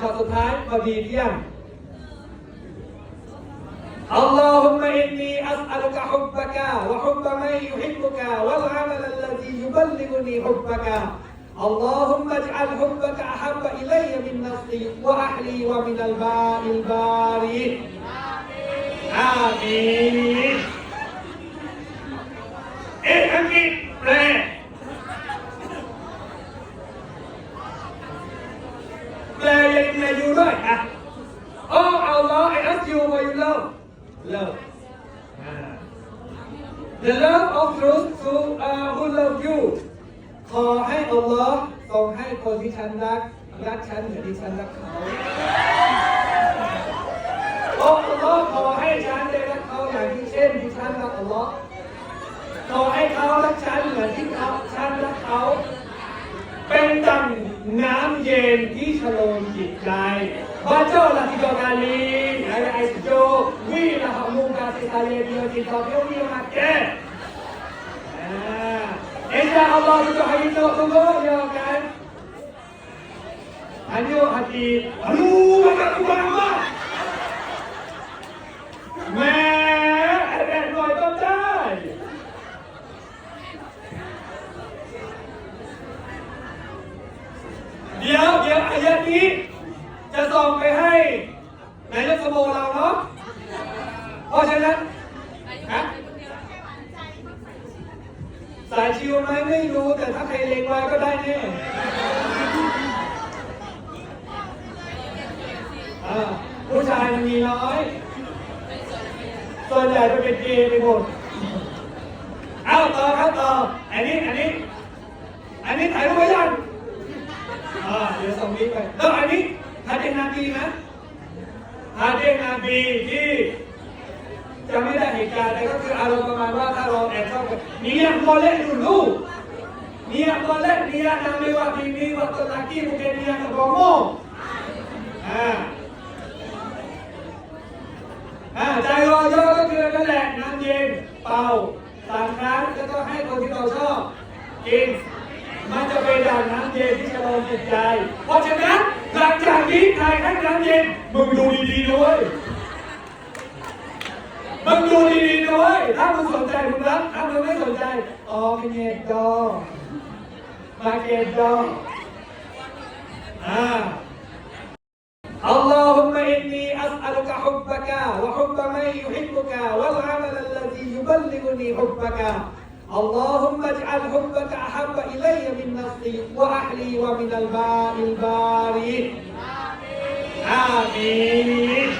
ช็อตสุดท้ายพอดีเที่ยง اللهم إني أسألك حبك وحب من يحبك والعمل الذي يبلغني حبك اللهم اجعل حبك أحب إلي من نفسي وأهلي ومن الباء الباري آمين เอ๊ ะอังกฤษแปลแปลยังไงอยู่ด้วยอะ Oh Allah I ask you what you love love the love of truth to uh, who love you ขอให้อัลลอฮ์ทรงให้คนที่ฉันรัก รักฉันเหมือนที่ฉันรักเขาโอ้อัลลอฮ์ขอให้ฉันได้รักเขาอย่างที่เช่นที่ฉันรักอัลลอฮ์ขอให้เขารักฉันเหมือนที่เขาฉันรักเขา เป็นดังน้ำเย็นที่ชโลม lain. Bacalah tiga kali. Ayat jo, wi lah hamu kasih saya dia cinta. Ah. Dia dia makan. Insya Allah tujuh hari itu tunggu. Ya kan? Hanyu hati. Aduh, aku kubah Allah. Yeah. นายกสโมเราเนาะเพราะฉะนั้นฮะสายชิวไหมไม่รู้แต่ถ้าใครเล็งไว้ก็ได้แน่อ่าผู้ชายมันมีน้อยส่วนใหญ่จะเป็นเกย์ไปหมดเอาต่อครับต่ออันนี้อันนี้ อันนี้ถ่ายรูปไว้ยังอ่าเดี๋ยวส่งนี้ไปแล้วอันนี้ฮะเดนาบีนะ ฮะเดนาบีที่จะไม่ได้เหตุการณ์อะไรก็คืออารมณ์ประมาณว่าถ้าเราแอบชอบกันนี่ยังโมเล่ดูลูกนี่ยังโมเล่นี่ยนำไปว่าพีนี้ว่าตะกี้มุกเนี่ยกับโมอ่าอ่าใจรอยอก็คือนั่นแหละน้ำเย็นเป่าสามครั้งแล้วก็ให้คนที่เราชอบกินมันจะไปดันน้ำเย็นที่ชะลอจิตใจ เพราะฉะนั้น นี้ใครให้น้ำเย็น มึงดูดีๆด้วยมึงดูดีๆด้วยถ้ามึงสนใจมึงรับ ถ้ามึงไม่สนใจอ๋อเป็นเงดดอมาเกดดออ่า اللهم إني أسألك حبك وحب من يحبك والعمل الذي يبلغني حبك اللهم اجعل حبك أحب إلي من نفسي وأهلي ومن الباء الباري Amém.